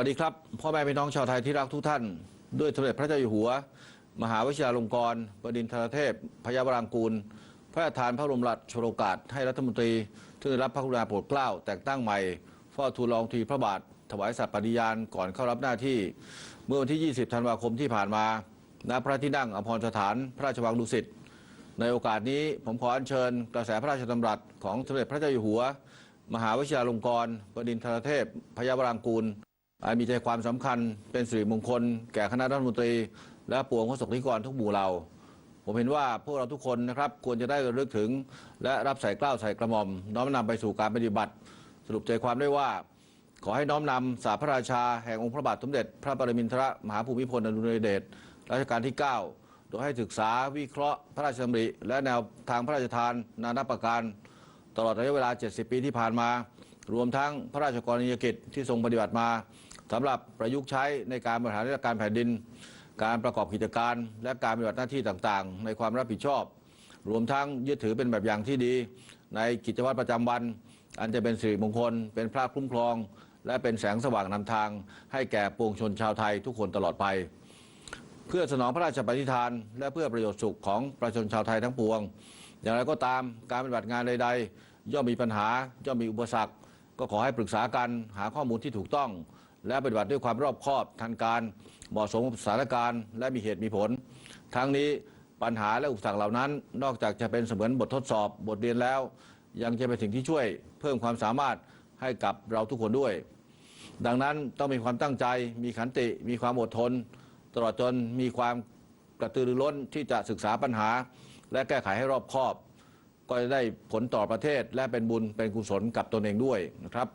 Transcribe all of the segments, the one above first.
สวัสดีครับพ่อแม่พี่น้องชาวไทยที่รักทุกท่าน ด้วยสมเด็จพระเจ้าอยู่หัว มหาวชิราลงกรณ์บดินทรเทพ พยาวรางกูล พระราชทานพระบรมราชโอกาสให้รัฐมนตรีที่ได้รับพระกรุณาโปรดเกล้า แต่งตั้งใหม่เฝ้าทูลรองทีพระบาท ถวายสัตย์ปฏิญาณก่อนเข้ารับหน้าที่ เมื่อวันที่ 20 ธันวาคมที่ผ่านมาณพระที่นั่งอภรสถาน พระราชวังดุสิตในโอกาสนี้ผมขออัญเชิญกระแสพระราชดำรัสของสมเด็จพระเจ้าอยู่หัว มหาวชิราลงกรณ์บดินทรเทพ พยาวรางกูลอัน มีใจความสำคัญเป็นสิริมงคล แก่คณะรัฐมนตรี และปวงพระสงฆ์นิกรทุกหมู่เรา ผมเห็นว่าพวกเราทุกคนนะครับควรจะได้ระลึกถึง และรับใส่เกล้าใส่กระหม่อม น้อมนำไปสู่การปฏิบัติ สรุปใจความได้ว่า ขอให้น้อมนำสาพระราชาแห่งองค์พระบาทสมเด็จ พระปรมินทรมหาภูมิพลอดุลยเดชรัชกาลที่ 9 โดยให้ศึกษาวิเคราะห์พระราชดำริ และแนวทางพระราชทาน นานาประการ ตลอดระยะเวลา 70 ปีที่ผ่านมา รวมทั้งพระราชกรณียกิจที่ทรงปฏิบัติมา สำหรับประยุกต์ใช้ในการบริหารราชการแผ่นดิน การประกอบกิจการ และการปฏิบัติหน้าที่ต่างๆ ในความรับผิดชอบ รวมทั้งยึดถือเป็นแบบอย่างที่ดี ในกิจวัตรประจำวัน อันจะเป็นสิริมงคล เป็นพระคุ้มครอง และเป็นแสงสว่างนำทาง ให้แก่ปวงชนชาวไทยทุกคนตลอดไป เพื่อสนองพระราชปณิธาน และเพื่อประโยชน์สุขของประชาชนชาวไทยทั้งปวง อย่างไรก็ตามการปฏิบัติงานใดๆย่อมมีปัญหาย่อมมีอุปสรรค ก็ขอให้ปรึกษากันหาข้อมูลที่ถูกต้อง และปฏิบัติด้วยความรอบคอบทันการเหมาะสมกับสถานการณ์และมีเหตุมีผล ทั้งนี้ปัญหาและอุปสรรคเหล่านั้น นอกจากจะเป็นเสมือนบททดสอบบทเรียนแล้ว ยังจะเป็นสิ่งที่ช่วยเพิ่มความสามารถให้กับเราทุกคนด้วย ดังนั้นต้องมีความตั้งใจ มีขันติ มีความอดทน ตลอดจนมีความกระตือรือร้นที่จะศึกษาปัญหา และแก้ไขให้รอบคอบ ก็จะได้ผลต่อประเทศและเป็นบุญเป็นกุศลกับตนเองด้วยนะครับ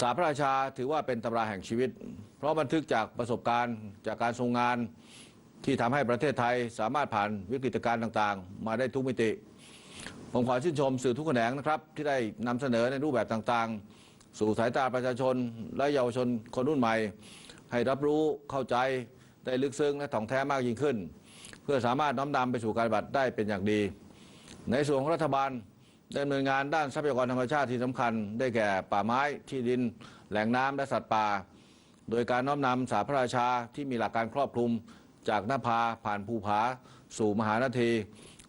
สาพระราชาถือว่าเป็นตำราแห่งชีวิต เพราะบันทึกจากประสบการณ์จากการทรงงานที่ทำให้ประเทศไทยสามารถผ่านวิกฤตการณ์ต่างๆ มาได้ทุกมิติ ผมขอชื่นชมสื่อทุกแขนงนะครับ ที่ได้นำเสนอในรูปแบบต่างๆ สู่สายตาประชาชน และเยาวชนคนรุ่นใหม่ ให้รับรู้เข้าใจได้ลึกซึ้งและถ่องแท้มากยิ่งขึ้น เพื่อสามารถน้อมนำไปสู่การบัติได้เป็นอย่างดี ในส่วนของรัฐบาล ดำเนินงานด้านทรัพยากรธรรมชาติที่สำคัญ ได้แก่ป่าไม้ที่ดิน แหล่งน้ำและสัตว์ป่า โดยการน้อมนำสาพระราชาที่มีหลักการครอบคลุม จากหน้าผาผ่านภูผา สู่มหานาที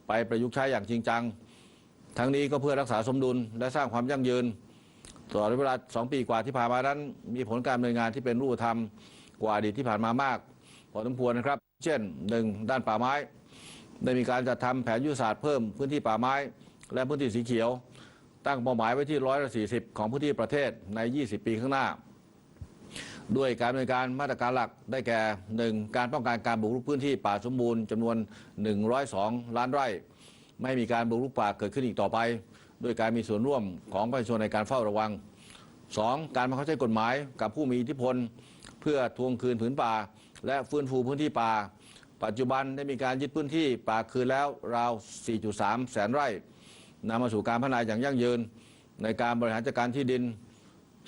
ไปประยุกต์ใช้อย่างจริงจัง ทั้งนี้ก็เพื่อรักษาสมดุล และสร้างความยั่งยืนตลอดเวลา 2 ปีกว่าที่ผ่านมานั้น มีผลการดำเนินงานที่เป็นรูปธรรมกว่าอดีตที่ผ่านมามากพอสมควรนะครับ เช่น 1. ด้านป่าไม้ ได้มีการจัดทำแผนยุทธศาสตร์เพิ่มพื้นที่ป่าไม้ และพื้นที่สีเขียว ตั้งเป้าหมายไว้ที่ร้อยละสี่สิบของพื้นที่ประเทศใน 20 ปีข้างหน้า ด้วยการดำเนินการมาตรการหลักได้แก่ 1. การป้องกันการบุกรุกพื้นที่ป่าสมบูรณ์จำนวน 102 ล้านไร่ ไม่มีการบุกรุกป่าเกิดขึ้นอีกต่อไป ด้วยการมีส่วนร่วมของประชาชนในการเฝ้าระวัง 2. การบังคับใช้กฎหมายกับผู้มีอิทธิพล เพื่อทวงคืนผืนป่า และฟื้นฟูพื้นที่ป่า ปัจจุบันได้มีการยึดพื้นที่ป่าคืนแล้วราว 4.3 แสนไร่ นำมาสู่การพัฒนาอย่างยั่งยืน ในการบริหารจัดการที่ดิน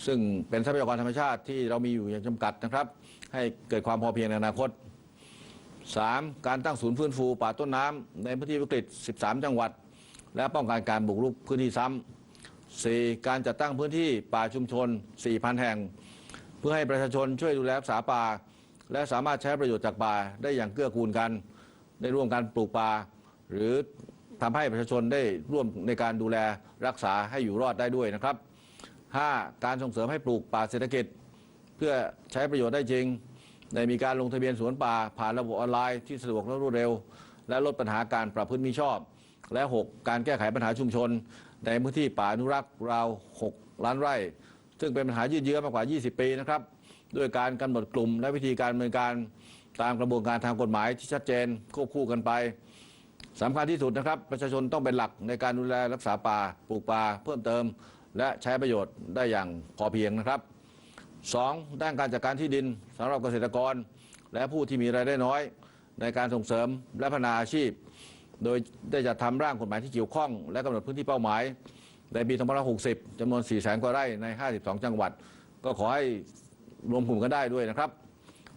ซึ่งเป็นทรัพยากรธรรมชาติที่เรามีอยู่อย่างจำกัดนะครับ ให้เกิดความพอเพียงในอนาคต 3. การตั้งศูนย์ฟื้นฟูป่าต้นน้ำในพื้นที่วิกฤต 13 จังหวัด และป้องกันการบุกรุกพื้นที่ซ้ำ 4. การจัดตั้งพื้นที่ป่าชุมชน 4,000 แห่ง เพื่อให้ประชาชนช่วยดูแลรักษาป่า และสามารถใช้ประโยชน์จากป่าได้อย่างเกื้อกูลกัน ได้ร่วมกันปลูกป่า หรือ ทำให้ประชาชนได้ร่วมในการดูแลรักษาให้อยู่รอดได้ด้วยนะครับ 5. การส่งเสริมให้ปลูกป่าเศรษฐกิจ เพื่อใช้ประโยชน์ได้จริงได้มีการลงทะเบียนสวนป่าผ่านระบบออนไลน์ที่สะดวกและรวดเร็ว และลดปัญหาการประพฤติมิชอบ และ 6. การแก้ไขปัญหาชุมชน ในพื้นที่ป่าอนุรักษ์ราว 6 ล้านไร่ ซึ่งเป็นปัญหายืดเยื้อมากกว่า 20 ปีนะครับด้วยการกำหนดกลุ่มและวิธีการดำเนินการตามกระบวนการทางกฎหมายที่ชัดเจนควบคู่กันไป สำคัญที่สุดนะครับ ประชาชนต้องเป็นหลักในการดูแลรักษาป่าปลูกป่าเพิ่มเติม และใช้ประโยชน์ได้อย่างพอเพียงนะครับ 2. ด้านการจัดการที่ดินสำหรับเกษตรกร และผู้ที่มีรายได้น้อย ในการส่งเสริมและพัฒนาอาชีพ โดยได้จัดทำร่างกฎหมายที่เกี่ยวข้อง และกำหนดพื้นที่เป้าหมาย ในปี2560จำนวน 4 0 0 0 0 0กว่าไร่ใน 52 จังหวัด ก็ขอให้รวมกลุ่มกันได้ด้วยนะครับ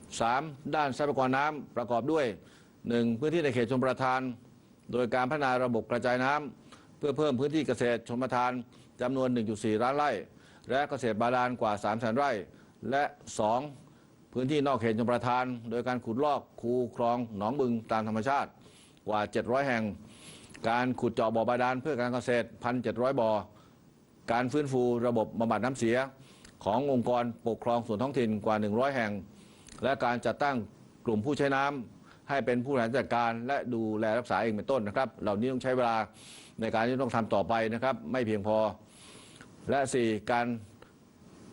3. ด้านทรัพยากรน้ำประกอบด้วย 1. พื้นที่ในเขตชมประทาน โดยการพัฒนาระบบกระจายน้ำเพื่อเพิ่มพื้นที่เกษตรชมประทานจำนวน 1.4 ล้านไร่ และเกษตรบาดาลกว่า 3 0 0 0 0 0ไร่ และ 2. พื้นที่นอกเขตชลประทาน โดยการขุดลอกคูคลองหนองบึงตามธรรมชาติกว่า 700 แห่ง การขุดเจาะบ่อบาดาลเพื่อการเกษตร 1,700 บ่อ การฟื้นฟูระบบบำบัดน้ำเสียขององค์กรปกครองส่วนท้องถิ่นกว่า 100 แห่ง และการจัดตั้งกลุ่มผู้ใช้น้ำ ให้เป็นผู้บริหารจัดการ และดูแลรักษาเองเป็นต้นนะครับ เหล่านี้ต้องใช้เวลาในการที่ต้องทำต่อไปนะครับ ไม่เพียงพอ และ 4. การ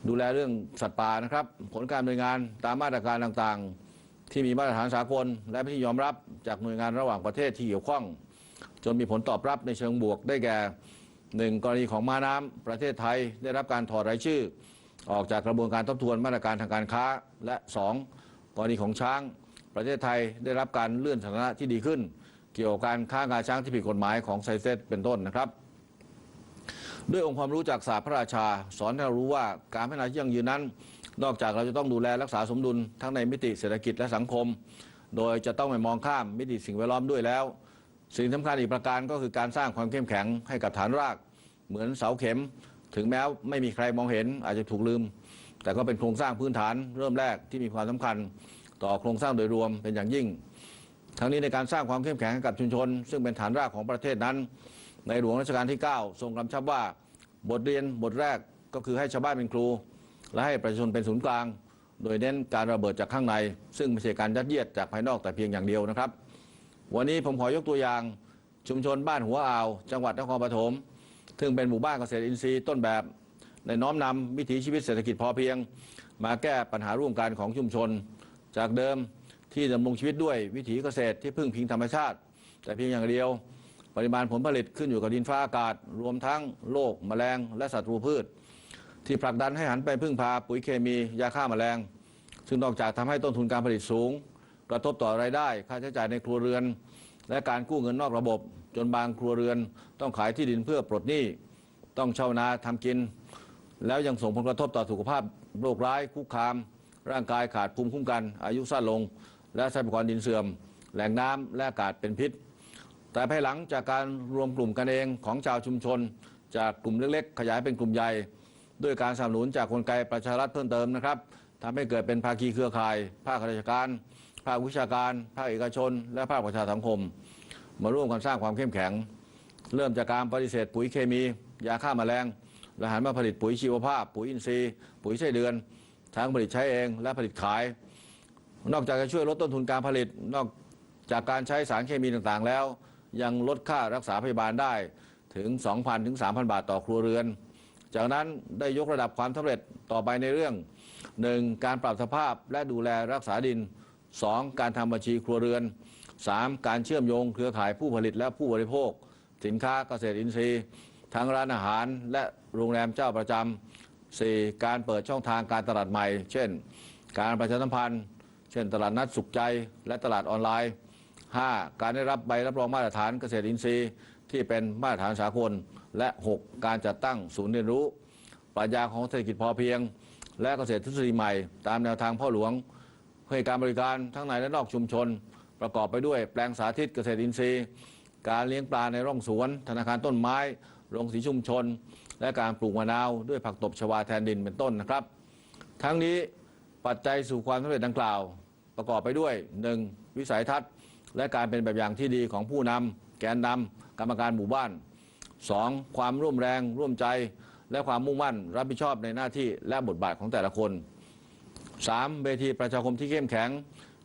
ดูแลเรื่องสัตว์ป่านะครับ ผลการดำเนินงานตามมาตรการต่างๆ ที่มีมาตรฐานสากล และที่ยอมรับจากหน่วยงานระหว่างประเทศที่เกี่ยวข้อง จนมีผลตอบรับในเชิงบวกได้แก่หนึ่งกรณีของม้าน้ำประเทศไทยได้รับการถอดรายชื่อ ออกจากกระบวนการทบทวนมาตรการทางการค้าและ 2. กรณีของช้าง ประเทศไทยได้รับการเลื่อนสถานะที่ดีขึ้น เกี่ยวกับการค้างาช้างที่ผิดกฎหมายของไซเซตเป็นต้นนะครับด้วยองค์ความรู้จากศาสตร์พระราชา สอนให้เรารู้ว่าการพัฒนาที่ยั่งยืนนั้น นอกจากเราจะต้องดูแลรักษาสมดุลทั้งในมิติเศรษฐกิจและสังคม โดยจะต้องไม่มองข้ามมิติสิ่งแวดล้อมด้วยแล้ว สิ่งสำคัญอีกประการก็คือการสร้างความเข้มแข็งให้กับฐานราก เหมือนเสาเข็ม ถึงแม้ไม่มีใครมองเห็นอาจจะถูกลืม แต่ก็เป็นโครงสร้างพื้นฐานเริ่มแรกที่มีความสำคัญ ต่อโครงสร้างโดยรวมเป็นอย่างยิ่ง ทั้งนี้ในการสร้างความเข้มแข็งให้กับชุมชน ซึ่งเป็นฐานรากของประเทศนั้น ในหลวงรัชกาลที่ 9 ทรงกำชับว่าบทเรียนบทแรกก็คือให้ชาวบ้านเป็นครู และให้ประชาชนเป็นศูนย์กลาง โดยเน้นการระเบิดจากข้างใน ซึ่งไม่ใช่การยัดเยียดจากภายนอกแต่เพียงอย่างเดียวนะครับ วันนี้ผมขอยกตัวอย่างชุมชนบ้านหัวอ่าว จังหวัดนครปฐมซึ่งเป็นหมู่บ้านเกษตรอินทรีย์ต้นแบบในน้อมนำวิถีชีวิตเศรษฐกิจพอเพียง มาแก้ปัญหาร่วมกันของชุมชน จากเดิมที่ดำรงชีวิตด้วยวิถีเกษตรที่พึ่งพิงธรรมชาติ แต่เพียงอย่างเดียว ปริมาณผลผลิตขึ้นอยู่กับดินฟ้าอากาศ รวมทั้งโรคแมลง และศัตรูพืช ที่ผลักดันให้หันไปพึ่งพาปุ๋ยเคมียาฆ่าแมลง ซึ่งนอกจากทำให้ต้นทุนการผลิตสูง กระทบต่อรายได้ ค่าใช้จ่ายในครัวเรือน และการกู้เงินนอกระบบ จนบางครัวเรือน ต้องขายที่ดินเพื่อปลดหนี้ต้องเช่านาทำกิน แล้วยังส่งผลกระทบต่อสุขภาพโรคร้ายคุกคาม ร่างกายขาดภูมิคุ้มกัน อายุสั้นลง และทรัพยากรดินเสื่อม แหล่งน้ำและอากาศเป็นพิษ แต่ภายหลังจากการรวมกลุ่มกันเองของชาวชุมชน จากกลุ่มเล็กๆ ขยายเป็นกลุ่มใหญ่ ด้วยการสนับสนุนจากกลไกประชารัฐเพิ่มเติมนะครับทำให้เกิดเป็นภาคีเครือข่าย ภาคราชการ ภาควิชาการ ภาคเอกชน และภาคประชาสังคม มาร่วมกันสร้างความเข้มแข็ง เริ่มจากการปฏิเสธปุ๋ยเคมี ยาฆ่าแมลงและหันมาผลิตปุ๋ยชีวภาพ ปุ๋ยอินทรีย์ ปุ๋ยไส้เดือน ทั้งผลิตใช้เองและผลิตขาย นอกจากจะช่วยลดต้นทุนการผลิต นอกจากการใช้สารเคมีต่างๆ แล้ว ยังลดค่ารักษาพยาบาลได้ถึง 2,000 ถึง 3,000 บาทต่อครัวเรือน จากนั้นได้ยกระดับความสำเร็จต่อไปในเรื่อง 1. การปรับสภาพและดูแลรักษาดิน 2. การทำบัญชีครัวเรือน 3. การเชื่อมโยงเครือข่ายผู้ผลิตและผู้บริโภค สินค้าเกษตรอินทรีย์ ทั้งร้านอาหารและโรงแรมเจ้าประจำ 4. การเปิดช่องทางการตลาดใหม่ เช่น การประชาสัมพันธ์ เช่น ตลาดนัดสุขใจ และตลาดออนไลน์ 5. การได้รับใบรับรองมาตรฐานเกษตรอินทรีย์ ที่เป็นมาตรฐานสากล และ 6. การจัดตั้งศูนย์เรียนรู้ ปรัชญาของเศรษฐกิจพอเพียง และเกษตรทฤษฎีใหม่ ตามแนวทางพ่อหลวงเพื่อให้การบริการทั้งในและนอกชุมชน ประกอบไปด้วยแปลงสาธิตเกษตรอินทรีย์ การเลี้ยงปลาในร่องสวน ธนาคารต้นไม้โรงสีชุมชน และการปลูกมะนาวด้วยผักตบชวาแทนดินเป็นต้นนะครับ ทั้งนี้ปัจจัยสู่ความสำเร็จดังกล่าว ประกอบไปด้วย 1. วิสัยทัศน์ และการเป็นแบบอย่างที่ดีของผู้นำแกนนำกรรมการหมู่บ้าน 2. ความร่วมแรงร่วมใจ และความมุ่งมั่น รับผิดชอบในหน้าที่และบทบาทของแต่ละคน 3. เวทีประชาคมที่เข้มแข็ง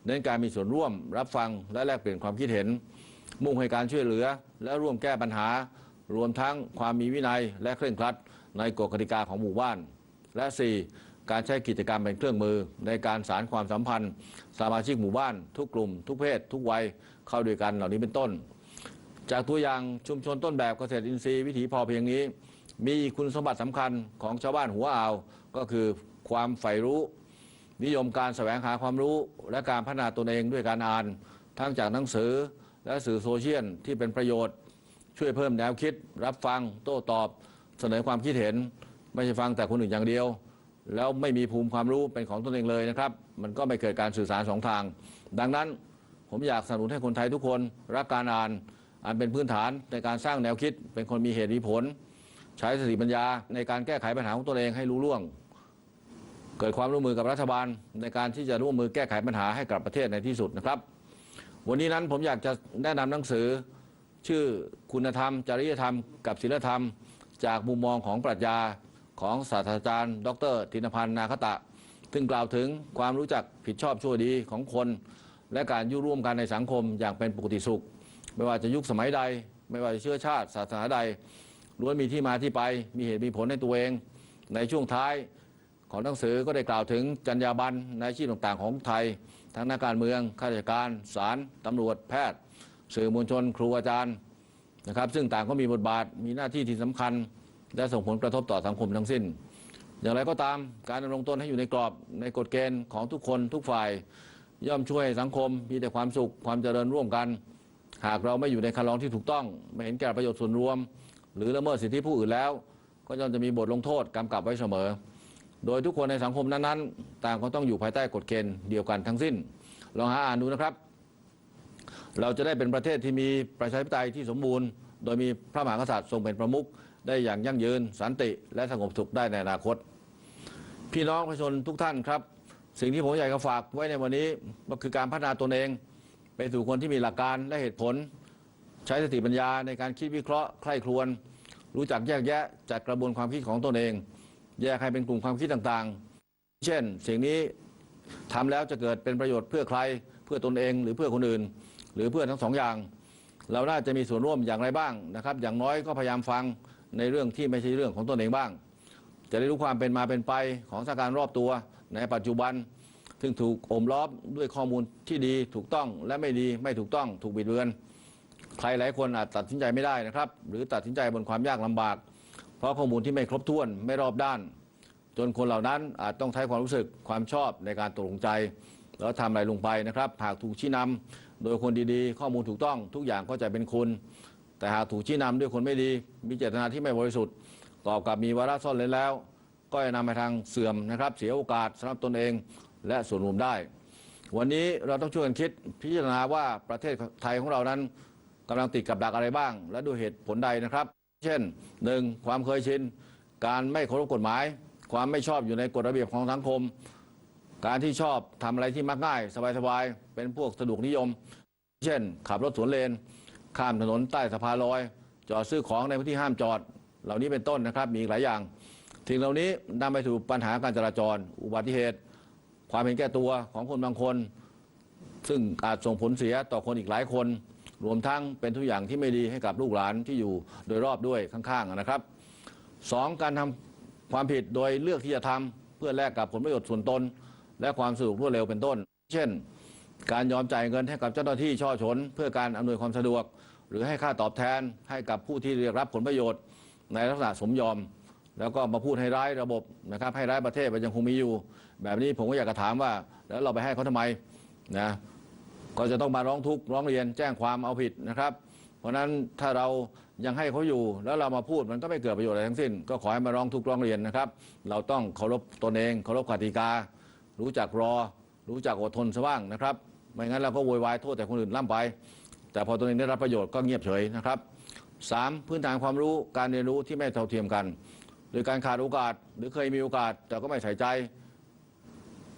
เน้นการมีส่วนร่วมรับฟังและแลกเปลี่ยนความคิดเห็น มุ่งให้การช่วยเหลือ และร่วมแก้ปัญหา รวมทั้งความมีวินัยและเคร่งครัดในกฎกติกาของหมู่บ้าน และ 4. การใช้กิจกรรมเป็นเครื่องมือ ในการสารความสัมพันธ์ สมาชิกหมู่บ้าน ทุกกลุ่ม ทุกเพศ ทุกวัยเข้าด้วยกันเหล่านี้เป็นต้น จากตัวอย่างชุมชนต้นแบบเกษตรอินทรีย์วิถีพอเพียงนี้ มีคุณสมบัติสำคัญของชาวบ้านหัวอ่าว ก็คือความใฝ่รู้ นิยมการแสวงหาความรู้ และการพัฒนาตนเองด้วยการอ่าน ทั้งจากหนังสือและสื่อโซเชียลที่เป็นประโยชน์ ช่วยเพิ่มแนวคิด รับฟัง โต้ตอบ เสนอความคิดเห็น ไม่ใช่ฟังแต่คนอื่นอย่างเดียว แล้วไม่มีภูมิความรู้เป็นของตนเองเลยนะครับ มันก็ไม่เกิดการสื่อสารสองทาง ดังนั้นผมอยากสนับสนุนให้คนไทยทุกคนรักการอ่านอันเป็นพื้นฐานในการสร้างแนวคิด เป็นคนมีเหตุมีผล ใช้สติปัญญาในการแก้ไขปัญหาของตนเองให้รู้ล่วง เกิดความร่วมมือกับรัฐบาล ในการที่จะร่วมมือแก้ไขปัญหาให้กับประเทศในที่สุดนะครับ วันนี้นั้นผมอยากจะแนะนำหนังสือ ชื่อคุณธรรม จริยธรรม กับศีลธรรม จากมุมมองของปรัชญาของศาสตราจารย์ ดรธินพันธ์นาคตะ ซึ่งกล่าวถึงความรู้จักผิดชอบชั่วดีของคน และการยู่ร่วมกันในสังคมอย่างเป็นปกติสุข ไม่ว่าจะยุคสมัยใด ไม่ว่าจะเชื้อชาติศาสนาใดล้วนมีที่มาที่ไปมีเหตุมีผลในตัวเอง ในช่วงท้ายของหนังสือก็ได้กล่าวถึงจรรยาบรรณในชีพต่างๆ ของไทย ทั้งนักการเมืองข้าราชการศาลตำรวจแพทย์ สื่อมวลชน ครูอาจารย์นะครับ ซึ่งต่างก็มีบทบาทมีหน้าที่ที่สำคัญ และส่งผลกระทบต่อสังคมทั้งสิ้น อย่างไรก็ตามการดำรงตนให้อยู่ในกรอบในกฎเกณฑ์ของทุกคนทุกฝ่าย ย่อมช่วยสังคมมีแต่ความสุขความเจริญร่วมกัน หากเราไม่อยู่ในคันลองที่ถูกต้อง ไม่เห็นแก่ประโยชน์ส่วนรวม หรือละเมิดสิทธิผู้อื่นแล้ว ก็ย่อมจะมีบทลงโทษกำกับไว้เสมอ โดยทุกคนในสังคมนั้นๆ ต่างก็ต้องอยู่ภายใต้กฎเกณฑ์เดียวกันทั้งสิ้น ลองหาอ่านดูนะครับ เราจะได้เป็นประเทศที่มีประชาธิปไตยที่สมบูรณ์ โดยมีพระมหากษัตริย์ทรงเป็นประมุขได้อย่างยั่งยืนสันติ และสงบสุขได้ในอนาคต พี่น้องประชาชนทุกท่านครับ สิ่งที่ผมอยากจะฝากไว้ในวันนี้ก็คือการพัฒนาตนเอง ไปสู่คนที่มีหลักการและเหตุผล ใช้สติปัญญาในการคิดวิเคราะห์ใคร่ครวญรู้จักแยกแยะจากกระบวนความคิดของตนเอง แยกให้เป็นกลุ่มความคิดต่างๆ เช่น สิ่งนี้ทำแล้วจะเกิดเป็นประโยชน์เพื่อใครเพื่อตนเองหรือเพื่อคนอื่น หรือเพื่อนทั้งสองอย่าง เราน่าจะมีส่วนร่วมอย่างไรบ้างนะครับ อย่างน้อยก็พยายามฟังในเรื่องที่ไม่ใช่เรื่องของตนเองบ้าง จะได้รู้ความเป็นมาเป็นไปของสถานการณ์รอบตัว ในปัจจุบัน ซึ่งถูกโอมล้อมด้วยข้อมูลที่ดีถูกต้องและไม่ดีไม่ถูกต้องถูกบิดเบือน ใครหลายคนอาจตัดสินใจไม่ได้นะครับ หรือตัดสินใจบนความยากลำบาก เพราะข้อมูลที่ไม่ครบถ้วนไม่รอบด้าน จนคนเหล่านั้นอาจต้องใช้ความรู้สึกความชอบในการตกลงใจ แล้วทำอะไรลงไปนะครับ หากถูกชี้นำโดยคนดีๆ ข้อมูลถูกต้องทุกอย่างก็จะเป็นคุณ แต่หากถูกชี้นำด้วยคนไม่ดี มีเจตนาที่ไม่บริสุทธิ์กอบกับมีวาระซ่อนเร้นแล้ว ก็จะนำไปทางเสื่อมนะครับ เสียโอกาสสำหรับตนเอง และส่วนรวมได้ วันนี้เราต้องช่วยกันคิดพิจารณาว่าประเทศไทยของเรานั้นกำลังติดกับดักอะไรบ้าง และด้วยเหตุผลใดนะครับ เช่นหนึ่งความเคยชินการไม่เคารพกฎหมาย ความไม่ชอบอยู่ในกฎระเบียบของสังคม การที่ชอบทำอะไรที่มักง่าย สบายๆ เป็นพวกสะดวกนิยม เช่น ขับรถสวนเลน ข้ามถนนใต้สะพานลอย จอดซื้อของในพื้นที่ห้ามจอด เหล่านี้เป็นต้นนะครับ มีอีกหลายอย่างสิ่งเหล่านี้นำไปสู่ปัญหาการจราจร อุบัติเหตุ ความเห็นแก่ตัวของคนบางคน ซึ่งอาจส่งผลเสียต่อคนอีกหลายคน รวมทั้งเป็นทุกอย่างที่ไม่ดีให้กับลูกหลานที่อยู่โดยรอบด้วยข้างๆนะครับสองการทำความผิดโดยเลือกที่จะทำเพื่อแลกกับผลประโยชน์ส่วนตน และความสะดวกรวดเร็วเป็นต้น เช่น การยอมจ่ายเงินให้กับเจ้าหน้าที่ช่อฉนเพื่อการอำนวยความสะดวก หรือให้ค่าตอบแทนให้กับผู้ที่เรียกรับผลประโยชน์ ในลักษณะสมยอม แล้วก็มาพูดให้ร้ายระบบนะครับให้ร้ายประเทศมันยังคงมีอยู่ แบบนี้ผมก็อยากจะถามว่า แล้วเราไปให้เขาทำไมนะก็จะต้องมาร้องทุกข์ร้องเรียนแจ้งความเอาผิดนะครับ เพราะฉะนั้นถ้าเรายังให้เขาอยู่แล้วเรามาพูดมันก็ไม่เกิดประโยชน์อะไรทั้งสิ้น ก็ขอให้มาร้องทุกข์ร้องเรียนนะครับ เราต้องเคารพตนเองเคารพกติกา รู้จักรอ รู้จักอดทนซะบ้างนะครับ ไม่งั้นเราก็โวยวายโทษแต่คนอื่นล่ำไป แต่พอตัวเองได้รับประโยชน์ก็เงียบเฉยนะครับสามพื้นฐานความรู้การเรียนรู้ที่ไม่เท่าเทียมกัน หรือการขาดโอกาสหรือเคยมีโอกาสแต่ก็ไม่ใส่ใจ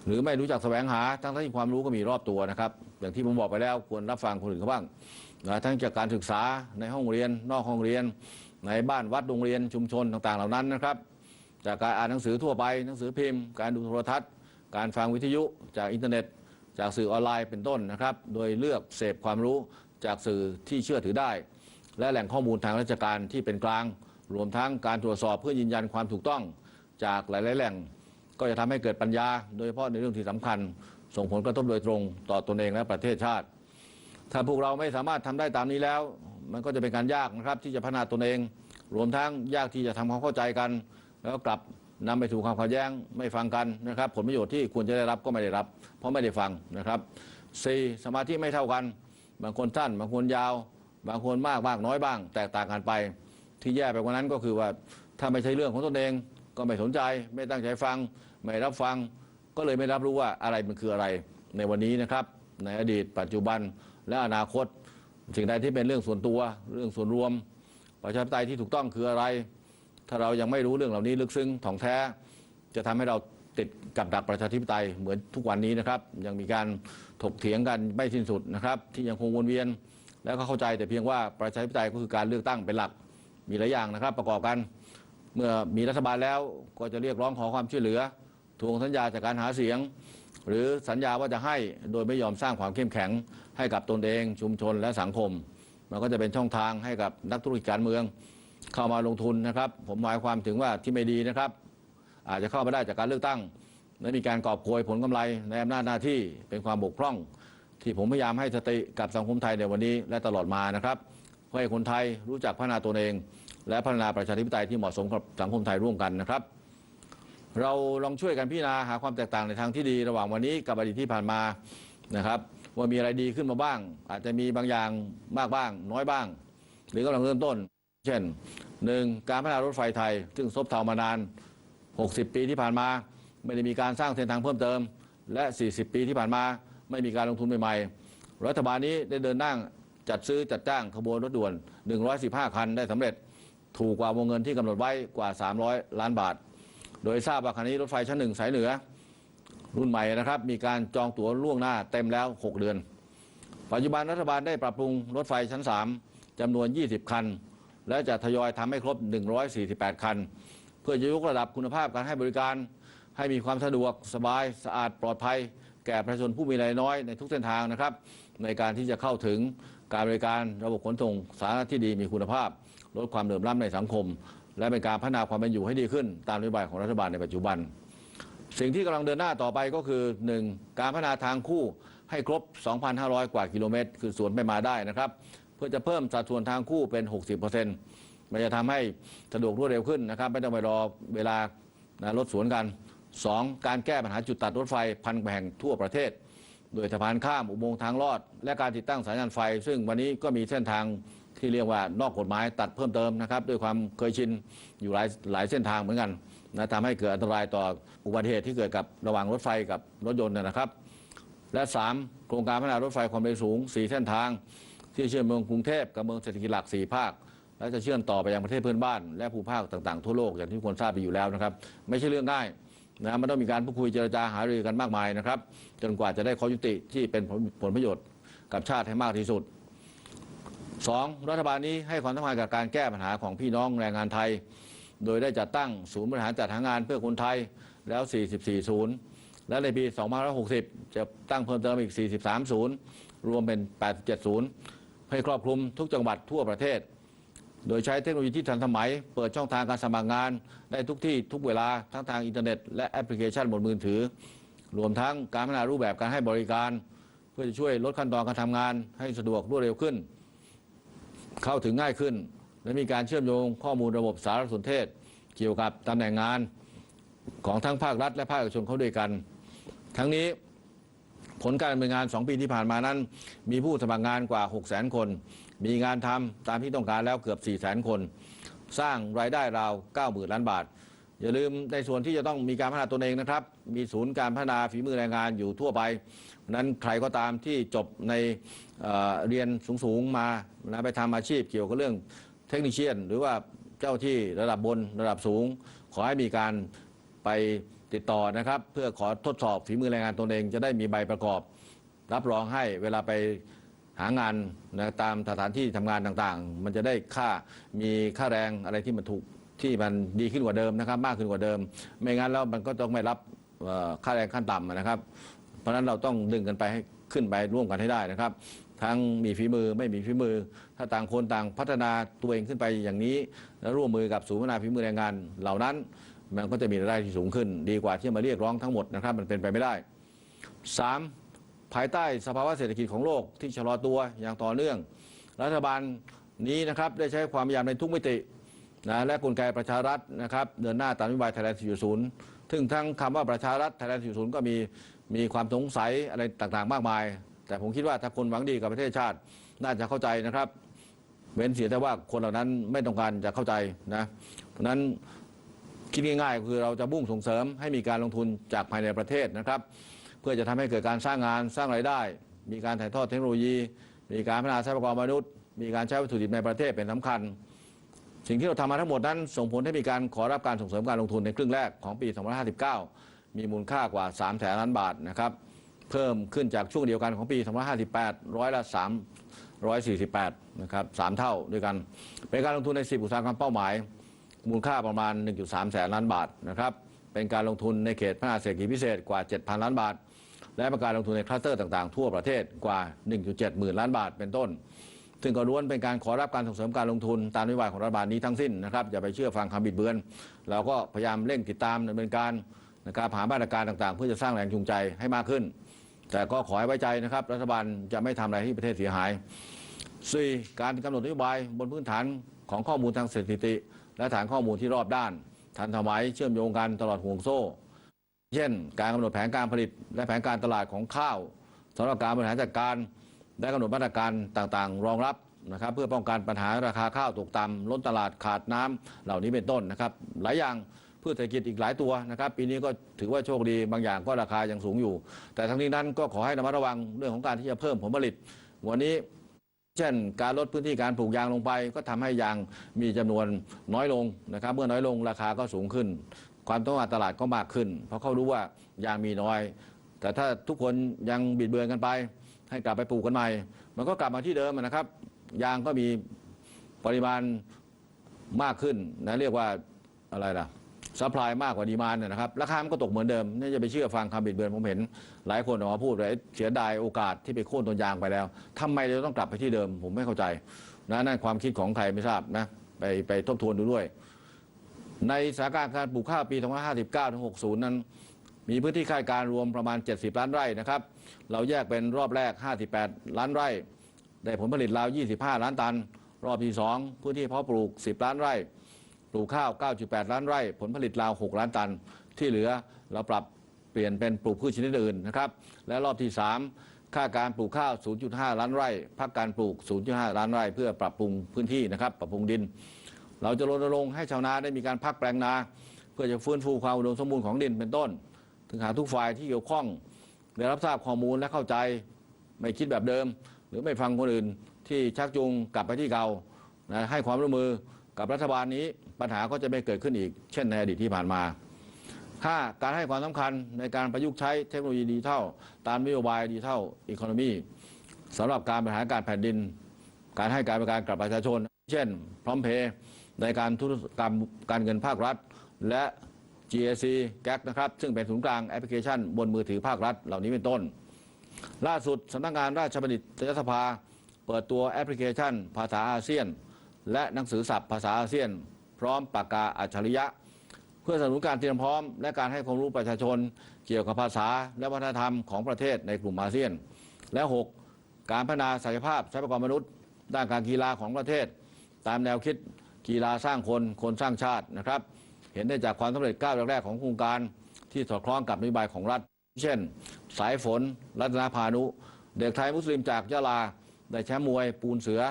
หรือไม่รู้จักแสวงหาทั้งที่ความรู้ก็มีรอบตัวนะครับ อย่างที่ผมบอกไปแล้วควรรับฟังคนอื่นเขาบ้างนะทั้งจากการศึกษาในห้องเรียน นอกห้องเรียน ในบ้านวัดโรงเรียนชุมชนต่างๆ เหล่านั้นนะครับ จากการอ่านหนังสือทั่วไปหนังสือพิมพ์ การดูโทรทัศน์ การฟังวิทยุจากอินเทอร์เน็ต จากสื่อออนไลน์เป็นต้นนะครับ โดยเลือกเสพความรู้จากสื่อที่เชื่อถือได้ และแหล่งข้อมูลทางราชการที่เป็นกลาง รวมทั้งการตรวจสอบเพื่อยืนยันความถูกต้องจากหลาย ๆ แหล่ง ก็จะทำให้เกิดปัญญา โดยเฉพาะในเรื่องที่สำคัญ ส่งผลกระทบโดยตรงต่อตนเองและประเทศชาติ ถ้าพวกเราไม่สามารถทำได้ตามนี้แล้ว มันก็จะเป็นการยากนะครับที่จะพัฒนาตนเอง รวมทั้งยากที่จะทำความเข้าใจกัน แล้วกลับ นำไปสู่ความขัดแย้งไม่ฟังกันนะครับ ผลประโยชน์ที่ควรจะได้รับก็ไม่ได้รับ เพราะไม่ได้ฟังนะครับสี่สมาธิไม่เท่ากัน บางคนสั้น บางคนยาว บางคนมากบ้างน้อยบ้าง แตกต่างกันไป ที่แย่ไปกว่านั้นก็คือว่าถ้าไม่ใช่เรื่องของตนเองก็ไม่สนใจ ไม่ตั้งใจฟัง ไม่รับฟัง ก็เลยไม่รับรู้ว่าอะไรมันคืออะไรในวันนี้นะครับ ในอดีต ปัจจุบันและอนาคต สิ่งใดที่เป็นเรื่องส่วนตัว เรื่องส่วนรวม ประชาธิปไตยที่ถูกต้องคืออะไร ถ้าเรายังไม่รู้เรื่องเหล่านี้ลึกซึ้งถ่องแท้ จะทำให้เราติดกับดักประชาธิปไตยเหมือนทุกวันนี้นะครับ ยังมีการถกเถียงกันไม่สิ้นสุดนะครับ ที่ยังคงวนเวียน แล้วก็เข้าใจแต่เพียงว่าประชาธิปไตยก็คือการเลือกตั้งเป็นหลักมีหลายอย่างนะครับ ประกอบกันเมื่อมีรัฐบาลแล้วก็จะเรียกร้องขอความช่วยเหลือ ทวงสัญญาจากการหาเสียง หรือสัญญาว่าจะให้โดยไม่ยอมสร้างความเข้มแข็ง ให้กับตนเองชุมชนและสังคม มันก็จะเป็นช่องทางให้กับนักธุรกิจการเมือง เข้ามาลงทุนนะครับ ผมหมายความถึงว่าที่ไม่ดีนะครับ อาจจะเข้ามาได้จากการเลือกตั้ง และมีการกอบโกยผลกำไรในอำนาจหน้าที่เป็นความบกพร่อง ที่ผมพยายามให้สติกับสังคมไทยในวันนี้และตลอดมานะครับเพื่อให้คนไทยรู้จักพัฒนาตนเอง และพัฒนาประชาธิปไตยที่เหมาะสมกับสังคมไทยร่วมกันนะครับ เราลองช่วยกันพิจารณาหาความแตกต่างในทางที่ดีระหว่างวันนี้กับอดีตที่ผ่านมานะครับว่ามีอะไรดีขึ้นมาบ้าง อาจจะมีบางอย่างมากบ้าง น้อยบ้าง หรือกำลังเริ่มต้น เช่นหนึ่งการพัฒนารถไฟไทย ซึ่งซบเซามานาน 60 ปีที่ผ่านมา ไม่ได้มีการสร้างเส้นทางเพิ่มเติม และ 40 ปีที่ผ่านมาไม่มีการลงทุนใหม่ๆ รัฐบาลนี้ได้เดินหน้าจัดซื้อจัดจ้างขบวนรถด่วน 115 คันได้สำเร็จถูกกว่าวงเงินที่กำหนดไว้กว่า 300 ล้านบาท โดยทราบว่าคันนี้รถไฟชั้นหนึ่งสายเหนือ รุ่นใหม่นะครับ มีการจองตั๋วล่วงหน้าเต็มแล้ว 6 เดือน ปัจจุบันรัฐบาลได้ปรับปรุงรถไฟชั้น 3จำนวน 20 คัน และจะทยอยทำให้ครบ 148 คัน เพื่อจะยกระดับคุณภาพการให้บริการ ให้มีความสะดวกสบายสะอาดปลอดภัย แก่ประชาชนผู้มีรายน้อยในทุกเส้นทางนะครับ ในการที่จะเข้าถึงการบริการระบบขนส่งสาธารณะที่ดีมีคุณภาพ ลดความเหลื่อมล้ำในสังคม และเป็นการพัฒนาความเป็นอยู่ให้ดีขึ้น ตามนโยบายของรัฐบาลในปัจจุบัน สิ่งที่กำลังเดินหน้าต่อไปก็คือ 1. การพัฒนาทางคู่ให้ครบ 2,500 กว่ากิโลเมตร คือสวนไปมาได้นะครับ เพื่อจะเพิ่มสัดส่วนทางคู่เป็น 60%มันจะทำให้สะดวกรวดเร็วขึ้นนะครับ ไม่ต้องไปรอเวลานะรถสวนกัน 2. การแก้ปัญหาจุดตัดรถไฟพันแห่งทั่วประเทศ โดยสะพานข้ามอุโมงค์ทางลอด และการติดตั้งสัญญาณไฟ ซึ่งวันนี้ก็มีเส้นทางที่เรียกว่านอกกฎหมายตัดเพิ่มเติมนะครับด้วยความเคยชินอยู่หลายหลายเส้นทางเหมือนกันนะทำให้เกิดอันตรายต่ออุบัติเหตุที่เกิดกับระหว่างรถไฟกับรถยนต์นะนะครับ และ 3 โครงการพัฒนารถไฟความเร็วสูง 4 เส้นทาง ที่เชื่อมเมืองกรุงเทพกับเมืองเศรษฐกิจหลัก 4 ภาค และจะเชื่อมต่อไปยังประเทศเพื่อนบ้าน และภูมิภาคต่างๆทั่วโลกอย่างที่ทุกคนทราบไปอยู่แล้วนะครับ ไม่ใช่เรื่องง่ายนะมันต้องมีการพูดคุยเจรจาหารือกันมากมายนะครับ จนกว่าจะได้ข้อยุติที่เป็นผลผลประโยชน์กับชาติให้มากที่สุดสองรัฐบาลนี้ให้ความสำคัญกับการแก้ปัญหาของพี่น้องแรงงานไทย โดยได้จัดตั้งศูนย์บริหารจัดหางานเพื่อคนไทยแล้ว 44 ศูนย์ และในปี 2560 จะตั้งเพิ่มเติมอีก 43 ศูนย์ รวมเป็น 87 ศูนย์ ให้ครอบคลุมทุกจังหวัดทั่วประเทศ โดยใช้เทคโนโลยีที่ทันสมัย เปิดช่องทางการสมัครงาน ได้ทุกที่ทุกเวลาทั้งทางอินเทอร์เน็ตและแอปพลิเคชันบนมือถือ รวมทั้งการพัฒนารูปแบบการให้บริการ เพื่อจะช่วยลดขั้นตอนการทำงาน ให้สะดวกรวดเร็วขึ้น เข้าถึงง่ายขึ้น และมีการเชื่อมโยงข้อมูลระบบสารสนเทศ เกี่ยวกับตำแหน่งงานของทั้งภาครัฐและภาคเอกชนเข้าด้วยกัน ทั้งนี้ ผลการดำเนินงาน 2 ปีที่ผ่านมานั้น มีผู้สมัครงานกว่า 6 0 0 0 0 0 คน มีงานทำตามที่ต้องการแล้วเกือบ 4 0 0 0 0 0 คน สร้างรายได้ราว 90,000 ล้านบาท อย่าลืมในส่วนที่จะต้องมีการพัฒนาตนเองนะครับ มีศูนย์การพัฒนาฝีมือแรงงานอยู่ทั่วไปนั้นใครก็ตามที่จบในเเรียนสูงๆมานะไปทำอาชีพเกี่ยวกับเรื่องเทคนิคเชียน หรือว่าเจ้าที่ระดับบนระดับสูง ขอให้มีการไป ติดต่อนะครับ เพื่อขอทดสอบฝีมือแรงงานตนเองจะได้มีใบประกอบ รับรองให้เวลาไปหางานนะตามสถานที่ทำงานต่างๆ มันจะได้ค่ามีค่าแรงอะไรที่มันถูกที่มันดีขึ้นกว่าเดิมนะครับ มากขึ้นกว่าเดิม ไม่งั้นแล้วมันก็ต้องไม่รับค่าแรงขั้นต่ำนะครับ เพราะฉะนั้นเราต้องดึงกันไปให้ขึ้นไปร่วมกันให้ได้นะครับ ทั้งมีฝีมือไม่มีฝีมือ ถ้าต่างคนต่างพัฒนาตัวเองขึ้นไปอย่างนี้ แล้วร่วมมือกับศูนย์พัฒนาฝีมือแรงงานเหล่านั้น มันก็จะมีรายได้ที่สูงขึ้น ดีกว่าที่มาเรียกร้องทั้งหมดนะครับ มันเป็นไปไม่ได้ 3. ภายใต้สภาวะเศรษฐกิจของโลกที่ชะลอตัวอย่างต่อเนื่อง รัฐบาลนี้นะครับได้ใช้ความพยายามในทุกมิตินะและกลไกประชารัฐนะครับเดินหน้าตามนโยบายไทยแลนด์4.0ซึ่งทั้งคำว่าประชารัฐไทยแลนด์4.0 ก็มีมีความสงสัยอะไรต่างๆ มากมาย แต่ผมคิดว่าถ้าคนหวังดีกับประเทศชาติน่าจะเข้าใจนะครับ เว้นเสียแต่ว่าคนเหล่านั้นไม่ต้องการจะเข้าใจนะเพราะนั้น คิดง่ายๆ คือเราจะมุ่งส่งเสริมให้มีการลงทุนจากภายในประเทศนะครับ เพื่อจะทำให้เกิดการสร้างงานสร้างรายได้ มีการถ่ายทอดเทคโนโลยี มีการพัฒนาทรัพยากรมนุษย์ มีการใช้วัตถุดิบในประเทศเป็นสำคัญ สิ่งที่เราทำมาทั้งหมดนั้นส่งผลให้มีการขอรับการส่งเสริมการลงทุนในครึ่งแรกของปี 2559 มีมูลค่ากว่า3แสนล้านบาทนะครับเพิ่มขึ้นจากช่วงเดียวกันของปี 2558 ร้อยละ 348 นะครับสามเท่าด้วยกัน เป็นการลงทุนใน 10 อุตสาหกรรมเป้าหมาย มูลค่าประมาณ 1.3 แสนล้านบาทนะครับเป็นการลงทุนในเขตพัฒนาเศรษฐกิจพิเศษกว่า 7,000 ล้านบาท และเป็นการลงทุนในคลัสเตอร์ต่างๆ ทั่วประเทศกว่า 1.7 หมื่นล้านบาทเป็นต้น ซึ่งก็ล้วนเป็นการขอรับการส่งเสริมการลงทุนตามนโยบายของรัฐบาลนี้ทั้งสิ้นนะครับอย่าไปเชื่อฟังคำบิดเบือน เราก็พยายามเร่งติดตามดำเนินการนะครับหามาตรการต่างๆ เพื่อจะสร้างแรงจูงใจให้มากขึ้น แต่ก็ขอให้ไว้ใจนะครับ รัฐบาลจะไม่ทำอะไรที่ประเทศเสียหายสี่การกำหนดนโยบายบนพื้นฐานของข้อมูลทางสถิติ และฐานข้อมูลที่รอบด้าน ทันสมัยเชื่อมโยงกันตลอดห่วงโซ่ เช่น การกำหนดแผนการผลิต และแผนการตลาดของข้าวสำหรับการบริหารจัดการและกำหนดมาตรการต่างๆ รองรับนะครับเพื่อป้องกันปัญหาราคาข้าวตกต่ำล้นตลาดขาดน้ำเหล่านี้เป็นต้นนะครับ หลายอย่างเพืชเศรษฐกิจอีกหลายตัวนะครับปีนี้ก็ถือว่าโชคดีบางอย่างก็ราคายังสูงอยู่ แต่ทั้งนี้นั้นก็ขอให้ระมัดระวังเรื่องของการที่จะเพิ่มผลผลิต วันนี้ เช่น การลดพื้นที่การปลูกยางลงไป ก็ทำให้ยางมีจำนวนน้อยลงนะครับ เมื่อน้อยลงราคาก็สูงขึ้น ความต้องการตลาดก็มากขึ้น เพราะเขารู้ว่ายางมีน้อย แต่ถ้าทุกคนยังบิดเบือนกันไป ให้กลับไปปลูกกันใหม่ มันก็กลับมาที่เดิมนะครับ ยางก็มีปริมาณมากขึ้นนะเรียกว่าอะไรล่ะ ซัพพลายมากกว่าดีมานนะครับราคามันก็ตกเหมือนเดิมนี่จะไปเชื่อฟังคำบิดเบือนผมเห็น หลายคนออกมาพูดเลยเสียดายโอกาสที่ไปโค่นต้นยางไปแล้วทำไมเราต้องกลับไปที่เดิม ผมไม่เข้าใจนะนั่นความคิดของใครไม่ทราบนะไปไปทบทวนดูด้วย ในสถานการณ์การปลูกข้าวปี 2559ถึง60 นั้น มีพื้นที่คาดการรวมประมาณ 70 ล้านไร่นะครับ เราแยกเป็นรอบแรก 58 ล้านไร่ ได้ผลผลิตราว 25 ล้านตัน รอบที่ 2 พื้นที่เพาะปลูก 10 ล้านไร่ ปลูกข้าว 9.8 ล้านไร่ ผลผลิตราว 6 ล้านตัน ที่เหลือเราปรับเปลี่ยนเป็นปลูกพืชชนิดอื่นนะครับ และรอบที่ 3 ค่าการปลูกข้าว 0.5 ล้านไร่ พักการปลูก 0.5 ล้านไร่ เพื่อปรับปรุงพื้นที่นะครับ ปรับปรุงดิน เราจะรณรงค์ให้ชาวนาได้มีการพักแปลงนา เพื่อจะฟื้นฟูความอุดมสมบูรณ์ของดินเป็นต้น ถึงหาทุกฝ่ายที่เกี่ยวข้องได้รับทราบข้อมูลและเข้าใจไม่คิดแบบเดิม หรือไม่ฟังคนอื่นที่ชักจูงกลับไปที่เก่านะให้ความร่วมมือกับรัฐบาลนี้ ปัญหาก็จะไม่เกิดขึ้นอีก เช่นในอดีตที่ผ่านมา 5. การให้ความสำคัญในการประยุกต์ใช้เทคโนโลยีดิจิทัลตามนโยบายดิจิทัลอีโคโนมีสำหรับการบริหารการแผ่นดิน การให้การบริการกับประชาชน เช่น พร้อมเพย์ในการธุรกรรมการเงินภาครัฐ และ GAC GAC นะครับซึ่งเป็นศูนย์กลางแอปพลิเคชัน บนมือถือภาครัฐเหล่านี้เป็นต้น ล่าสุดสำนักงานราชบัณฑิตยสภา เปิดตัวแอปพลิเคชัน ภาษาอาเซียน และหนังสือศัพท์ภาษาอาเซียน พร้อมปากกาอัจฉริยะ เพื่อสนับสนุนการเตรียมพร้อม และการให้ความรู้ประชาชน เกี่ยวกับภาษาและวัฒนธรรมของประเทศในกลุ่มอาเซียน และ 6. การพัฒนาศักยภาพทรัพยากรมนุษย์ ด้านการกีฬาของประเทศ ตามแนวคิดกีฬาสร้างคนคนสร้างชาตินะครับเห็นได้จากความสำเร็จก้าวแรกๆของโครงการที่สอดคล้องกับนโยบายของรัฐ เช่น สายฝน รัตนพานุ เด็กไทยมุสลิมจากยะลา ได้แชมป์มวยปูนเสือ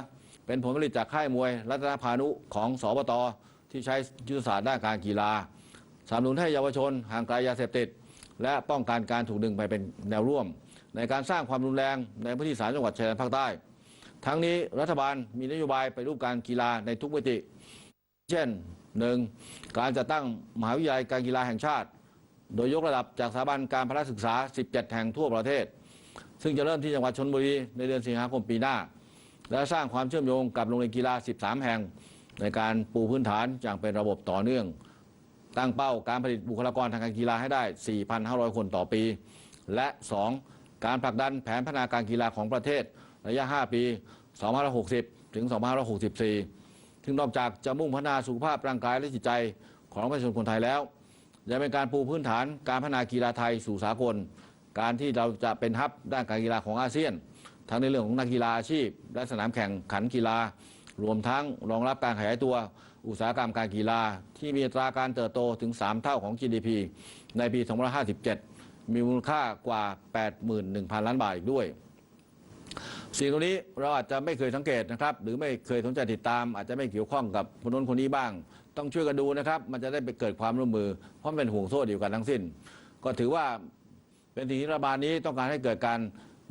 เป็นผลผลิตจากค่ายมวย รัตนพานุของสบต ที่ใช้ยุทธศาสตร์ด้านการกีฬาสนับสนุนให้เยาวชนห่างไกลยาเสพติด และป้องกันการถูกดึงไปเป็นแนวร่วม ในการสร้างความรุนแรงในพื้นที่สามจังหวัดชายแดนภาคใต้ ทั้งนี้รัฐบาลมีนโยบายไปรูปการกีฬาในทุกมิติ เช่น 1. การจัดตั้งมหาวิทยาลัยการกีฬาแห่งชาติ โดยยกระดับจากสถาบันการพละศึกษา 17 แห่งทั่วประเทศ ซึ่งจะเริ่มที่จังหวัดชนบุรีในเดือนสิงหาคมปีหน้า และสร้างความเชื่อมโยงกับโรงเรียนกีฬา 13 แห่ง ในการปูพื้นฐานอย่างเป็นระบบต่อเนื่อง ตั้งเป้าการผลิตบุคลากรทางการกีฬาให้ได้ 4,500 คนต่อปี และ 2. การผลักดันแผนพัฒนาการกีฬาของประเทศระยะ 5 ปี 2560 ถึง 2564ซึ่งนอกจากจะมุ่งพัฒนาสุขภาพร่างกายและจิตใจของประชาชนคนไทยแล้วยังเป็นการปูพื้นฐานการพัฒนากีฬาไทยสู่สากล การที่เราจะเป็นฮับด้านการกีฬาของอาเซียน ทั้งในเรื่องของนักกีฬาอาชีพ และสนามแข่งขันกีฬา รวมทั้งรองรับการขยายตัวอุตสาหกรรมการกีฬา ที่มีอัตราการเติบโตถึง 3 เท่าของ GDP ในปี 2557 มีมูลค่ากว่า 81,000 ล้านบาทอีกด้วย สิ่งตรงนี้เราอาจจะไม่เคยสังเกตนะครับ หรือไม่เคยสนใจติดตาม อาจจะไม่เกี่ยวข้องกับคนนู้นคนนี้บ้าง ต้องช่วยกันดูนะครับ มันจะได้ไปเกิดความร่วมมือ เพราะเป็นห่วงโซ่เดียวกันทั้งสิ้น ก็ถือว่าเป็นสิ่งที่รัฐบาลนี้ต้องการให้เกิดการ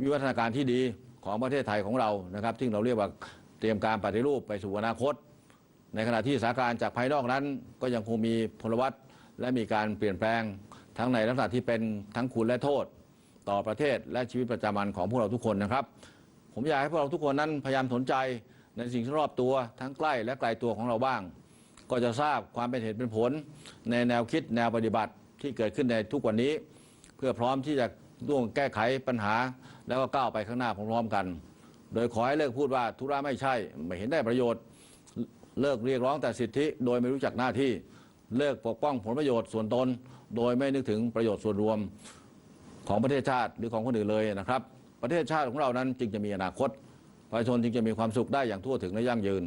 วิวัฒนาการที่ดีของประเทศไทยของเรานะครับซึ่เราเรียกว่า เตรียมการปฏิรูปไปสู่อนาคต ในขณะที่สถานการณ์จากภายนอกนั้น ก็ยังคงมีพลวัตและมีการเปลี่ยนแปลง ทั้งในลักษณะที่เป็นทั้งคุณและโทษ ต่อประเทศและชีวิตประจำวันของพวกเราทุกคนนะครับ ผมอยากให้พวกเราทุกคนนั้นพยายามสนใจในสิ่งรอบตัวทั้งใกล้และไกลตัวของเราบ้าง ก็จะทราบความเป็นเหตุเป็นผล ในแนวคิดแนวปฏิบัติที่เกิดขึ้นในทุกวันนี้ เพื่อพร้อมที่จะร่วมแก้ไขปัญหา แล้วก็ก้าวไปข้างหน้าพร้อมๆกัน โดยขอให้เลิกพูดว่าธุระไม่ใช่ ไม่เห็นได้ประโยชน์ เลิกเรียกร้องแต่สิทธิ โดยไม่รู้จักหน้าที่เลิกปกป้องผลประโยชน์ส่วนตน โดยไม่นึกถึงประโยชน์ส่วนรวมของประเทศชาติหรือของคนอื่นเลยนะครับ ประเทศชาติของเรานั้นจึงจะมีอนาคต ประชาชนจึงจะมีความสุขได้อย่างทั่วถึงและยั่งยืน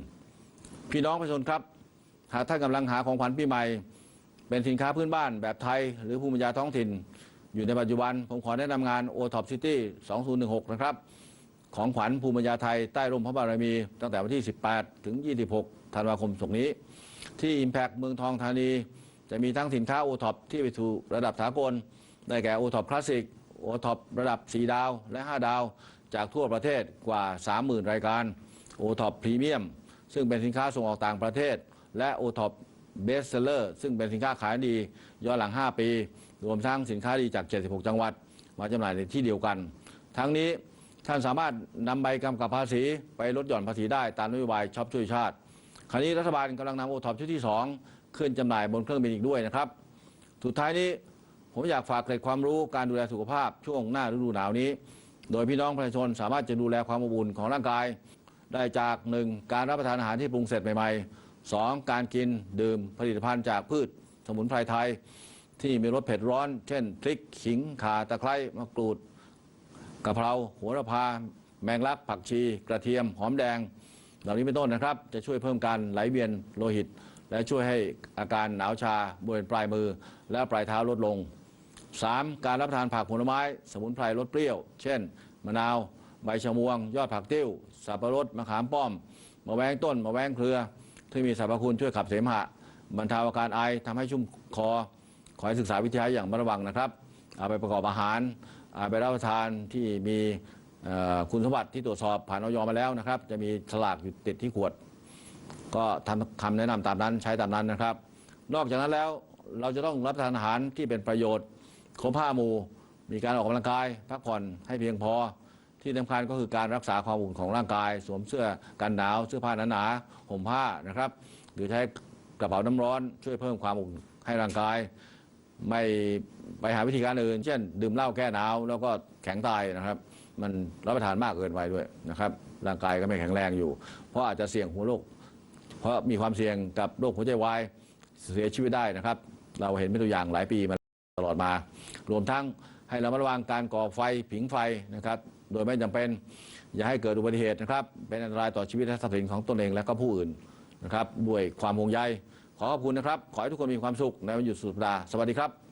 พี่น้องประชาชนครับ หากท่านกำลังหาของขวัญปีใหม่ เป็นสินค้าพื้นบ้านแบบไทย หรือภูมิปัญญาท้องถิ่น อยู่ในปัจจุบัน ผมขอแนะนำงาน o t o p City 2016 นะครับ ของขวัญภูมิปัญญาไทยใต้ร่มพระบารมี ตั้งแต่วันที่ 18 ถึง 26 ธันวาคมศกนี้ ที่ Impact เมืองทองธานี จะมีทั้งสินค้าโอท็อปที่ไปสู่ระดับสากล ได้แก่โอท็อปคลาสสิกโอท็อประดับ 4 ดาวและ 5 ดาว จากทั่วประเทศกว่า 30,000 รายการโอท็อปพรีเมียมซึ่งเป็นสินค้าส่งออกต่างประเทศ และโอท็อปเบสเซอร์ซึ่งเป็นสินค้าขายดีย้อนหลัง 5 ปี รวมทั้งสินค้าดีจาก 76 จังหวัด มาจำหน่ายในที่เดียวกัน ทั้งนี้ ท่านสามารถนำใบกำกับภาษีไปลดหย่อนภาษีได้ตามนโยบายช็อปช่วยชาติคราวนี้รัฐบาลกำลังนำโอท็อปชุดที่ 2 ขึ้นจำหน่ายบนเครื่องบินอีกด้วยนะครับ สุดท้ายนี้ผมอยากฝากเกร็ดความรู้การดูแลสุขภาพช่วงหน้าฤดูหนาวนี้ โดยพี่น้องประชาชนสามารถจะดูแลความอบอุ่นของร่างกาย ได้จาก 1. การรับประทานอาหารที่ปรุงเสร็จใหม่ๆ 2. การกินดื่มผลิตภัณฑ์จากพืช สมุนไพรไทย ที่มีรสเผ็ดร้อน เช่นพริกขิงข่าตะไคร้มะกรูด กะเพราโหระพา แมงลัก ผักชี กระเทียม หอมแดง เหล่านี้เป็นต้นนะครับ จะช่วยเพิ่มการไหลเวียนโลหิต และช่วยให้อาการหนาวชาบริเวณปลายมือ และปลายเท้าลดลง 3. การรับประทานผักผลไม้ สมุนไพรลดเปรี้ยว เช่น มะนาว ใบชะมวง ยอดผักติ้ว สับปะรด มะขามป้อม มะแวงต้น มะแวงเครือ ที่มีสรรพคุณช่วยขับเสมหะ บรรเทาอาการไอทำให้ชุ่มคอ ขอให้ศึกษาวิธีใช้อย่างระมัดระวังนะครับ เอาไปประกอบอาหาร ไปรับประทานที่มีคุณสมบัติที่ตรวจสอบผ่านออยมาแล้วนะครับ จะมีฉลากอยู่ติดที่ขวด ก็ทำคำแนะนำตามนั้นใช้ตามนั้นนะครับ นอกจากนั้นแล้วเราจะต้องรับประทานอาหารที่เป็นประโยชน์ครบห้าหมู่มีการออกกำลังกาย พักผ่อนให้เพียงพอ ที่สำคัญก็คือการรักษาความอุ่นของร่างกาย สวมเสื้อกันหนาว เสื้อผ้าหนาๆห่มผ้านะครับ หรือใช้กระเป๋าน้ำร้อนช่วยเพิ่มความอุ่นให้ร่างกาย ไม่ไปหาวิธีการอื่น เช่น ดื่มเหล้าแก้หนาวแล้วก็แข็งตายนะครับ มันรับประทานมากเกินไปด้วยนะครับร่างกายก็ไม่แข็งแรงอยู่ เพราะอาจจะเสี่ยงหัวโรคเพราะมีความเสี่ยงกับโรคหัวใจวายเสียชีวิตได้นะครับ เราเห็นเป็นตัวอย่างหลายปีมาตลอดมา รวมทั้งให้เราระวังการก่อไฟผิงไฟนะครับ โดยไม่จำเป็นอย่าให้เกิดอุบัติเหตุนะครับ เป็นอันตรายต่อชีวิตและทรัพย์สินของตนเองและก็ผู้อื่นนะครับด้วยความห่วงใย ขอขอบคุณนะครับ ขอให้ทุกคนมีความสุขในวันหยุดสุดสัปดาห์สวัสดีครับ